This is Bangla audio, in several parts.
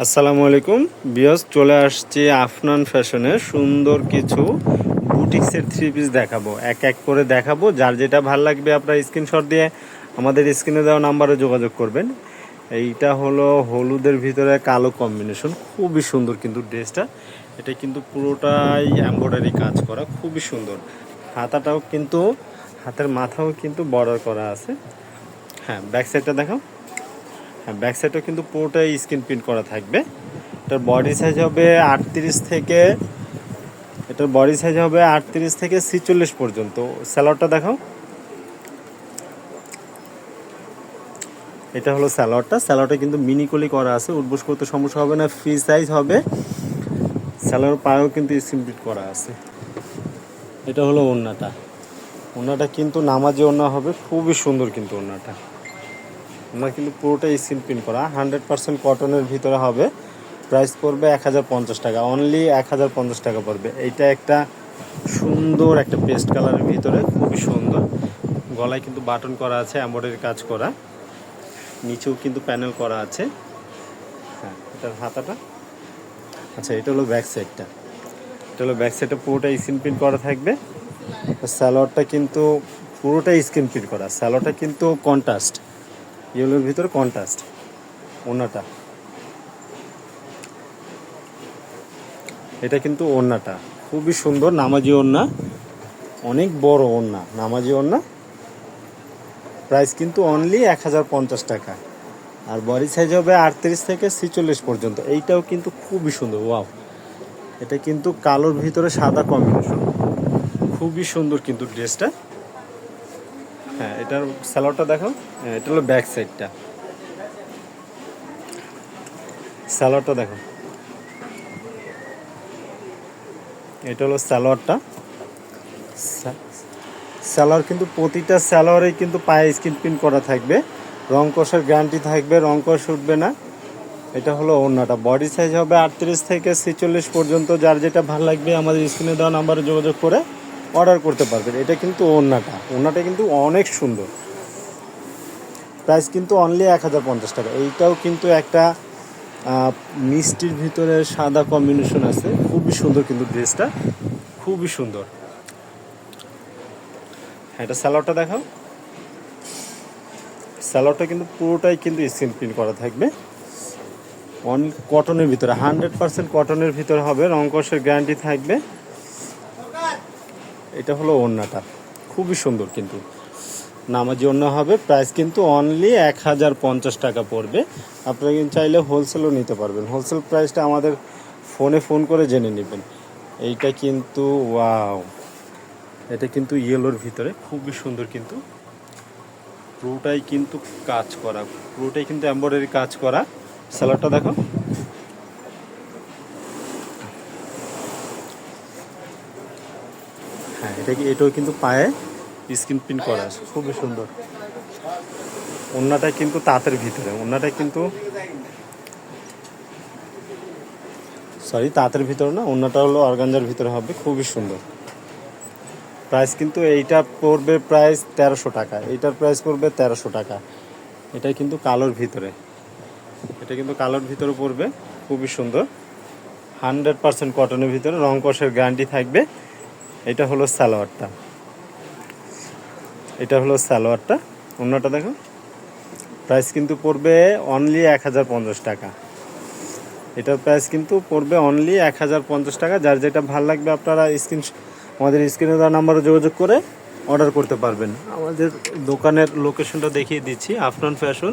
আসসালামু আলাইকুম। বিয়স চলে আসছে আফনান ফ্যাশনে সুন্দর কিছু বুটিক্সের থ্রি পিস দেখাবো। এক এক করে দেখাবো। যার যেটা ভালো লাগবে আপনার স্ক্রিনশট দিয়ে আমাদের স্ক্রিনে দেওয়া নাম্বারে যোগাযোগ করবেন। এইটা হলো হলুদের ভিতরে কালো কম্বিনেশন খুবই সুন্দর কিন্তু ড্রেসটা। এটা কিন্তু পুরোটাই এমব্রয়ডারি কাজ করা। খুবই সুন্দর। হাতাটাও কিন্তু, হাতের মাথাও কিন্তু বর্ডার করা আছে। হ্যাঁ ব্যাক সাইডটা দেখাও। হ্যাঁ ব্যাক সাইডও কিন্তু পুরোটাই স্ক্রিন প্রিন্ট করা থাকবে। এটার বডি সাইজ হবে আটত্রিশ থেকে, এটার বডি সাইজ হবে আটত্রিশ থেকে ছিচল্লিশ পর্যন্ত। স্যালোয়ারটা দেখাও। এটা হলো স্যালোয়ারটা স্যালোয়ারটা কিন্তু মিনি কলি করা আছে, উঠবোস করতে সমস্যা হবে না ফ্রি সাইজ হবে। স্যালোয়ার পায়েও কিন্তু স্ক্রিন প্রিন্ট করা আছে। এটা হলো ওড়নাটা। ওড়নাটা কিন্তু নামাজে ওড়না হবে, খুবই সুন্দর কিন্তু ওড়নাটা। আমরা কিন্তু পুরোটাই স্ক্রিন প্রিন্ট করা। হান্ড্রেড পার্সেন্ট কটনের ভিতরে হবে। প্রাইস পড়বে এক হাজার পঞ্চাশ টাকা। অনলি এক হাজার পঞ্চাশ টাকা পড়বে। এইটা একটা সুন্দর একটা পেস্ট কালারের ভিতরে, খুবই সুন্দর। গলায় কিন্তু বাটন করা আছে এম্বয়ডারি কাজ করা। নিচেও কিন্তু প্যানেল করা আছে। হ্যাঁ এটার হাতাটা। আচ্ছা এটা হলো ব্যাক সাইডটা এটা হলো ব্যাক সাইডটা পুরোটাই স্ক্রিন প্রিন্ট করা থাকবে। স্যালোয়ারটা কিন্তু পুরোটাই স্ক্রিন প্রিন্ট করা। স্যালোয়ারটা কিন্তু কন্ট্রাস্ট ইয়েলোর ভিতরে কন্ট্রাস্ট ওনাটা এটা কিন্তু ওড়নাটা। খুবই সুন্দর নামাজি ওড়না, অনেক বড় ওড়না, নামাজি ওড়না। প্রাইস কিন্তু অনলি এক হাজার পঞ্চাশ টাকা। আর বডি সাইজ হবে আটত্রিশ থেকে ছিচল্লিশ পর্যন্ত। এইটাও কিন্তু খুবই সুন্দর ওয়াও এটা কিন্তু কালোর ভিতরে সাদা কম্বিনেশন খুবই সুন্দর কিন্তু ড্রেসটা এটার স্যালোয়ারটা দেখো। হ্যাঁ, এটা হলো ব্যাক সাইডটা স্যালোয়ারটা দেখো। এটা হলো স্যালোয়ারটা স্যালোয়ার কিন্তু প্রতিটা স্যালোয়ারেই কিন্তু পায়ে স্কিন প্রিন্ট করা থাকবে। রং কষার গ্যারান্টি থাকবে রং কষ উঠবে না। এটা হলো ওড়নাটা। বডি সাইজ হবে আটত্রিশ থেকে ছেচল্লিশ পর্যন্ত। যার যেটা ভালো লাগবে আমাদের স্ক্রিনে দেওয়া নাম্বারে যোগাযোগ করে অর্ডার করতে পারবেন। এটা কিন্তু ওড়নাটা। ওড়নাটা কিন্তু অনেক সুন্দর। প্রাইস কিন্তু অনলি এক হাজার পঞ্চাশ টাকা। এইটাও কিন্তু একটা মিষ্টির ভিতরে সাদা কম্বিনেশন আছে। খুবই সুন্দর কিন্তু ড্রেসটা খুবই সুন্দর। হ্যাঁ এটা স্যালোয়ারটা দেখাও। স্যালোয়ারটা কিন্তু পুরোটাই কিন্তু স্ক্রিন প্রিন্ট করা থাকবে। অন কটনের ভিতরে। হান্ড্রেড পার্সেন্ট কটনের ভিতরে হবে। রংকসের গ্যারান্টি থাকবে। এটা হলো ওড়নাটা। খুবই সুন্দর কিন্তু। নামাজি ওড়না হবে প্রাইস কিন্তু অনলি এক হাজার পঞ্চাশ টাকা পড়বে। আপনারা কিন্তু চাইলে হোলসেলও নিতে পারবেন। হোলসেল প্রাইসটা আমাদের ফোনে ফোন করে জেনে নেবেন। এইটা কিন্তু ওয়াও এটা কিন্তু ইয়েলোর ভিতরে। খুবই সুন্দর কিন্তু। পুরোটাই কিন্তু কাজ করা। পুরোটাই কিন্তু এম্ব্রয়ডারি কাজ করা। স্যালাডটা দেখো। এটা কি এটাও কিন্তু পায়ে স্ক্রিন প্রিন্ট করা আছে। খুবই সুন্দর। ওড়নাটা কিন্তু তাঁতের ভিতরে ওড়নাটা কিন্তু সরি তাঁতের ভিতরে না ওড়নাটা হলো অর্গানজার ভিতরে হবে খুবই সুন্দর। প্রাইস কিন্তু এইটা পড়বে প্রাইস তেরোশো টাকা এইটার প্রাইস পড়বে তেরোশো টাকা। এটা কিন্তু কালোর ভিতরে এটা কিন্তু কালোর ভিতরে পড়বে খুবই সুন্দর। হান্ড্রেড পার্সেন্ট কটনের ভিতরে রং কষের গ্যারান্টি থাকবে। এটা হলো সালোয়ারটা। এটা হলো সালোয়ারটা। অন্যটা দেখো। প্রাইস কিন্তু পড়বে অনলি এক হাজার পঞ্চাশ টাকা। এটার প্রাইস কিন্তু পড়বে অনলি এক হাজার পঞ্চাশ টাকা। যার যেটা ভালো লাগবে আপনারা স্ক্রিন আমাদের স্ক্রিনে দেওয়া নাম্বারে যোগাযোগ করে অর্ডার করতে পারবেন। আমাদের দোকানের লোকেশনটা দেখিয়ে দিচ্ছি আফরান ফ্যাশন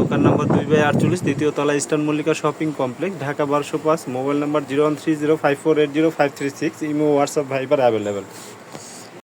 দোকান নম্বর দুই বাই আটচল্লিশ, তৃতীয় তলা eastern Mallika shopping complex, Dhaka বারোশো পাঁচ, mobile number zero one three zero five four eight zero five three six, imo, WhatsApp, Viber available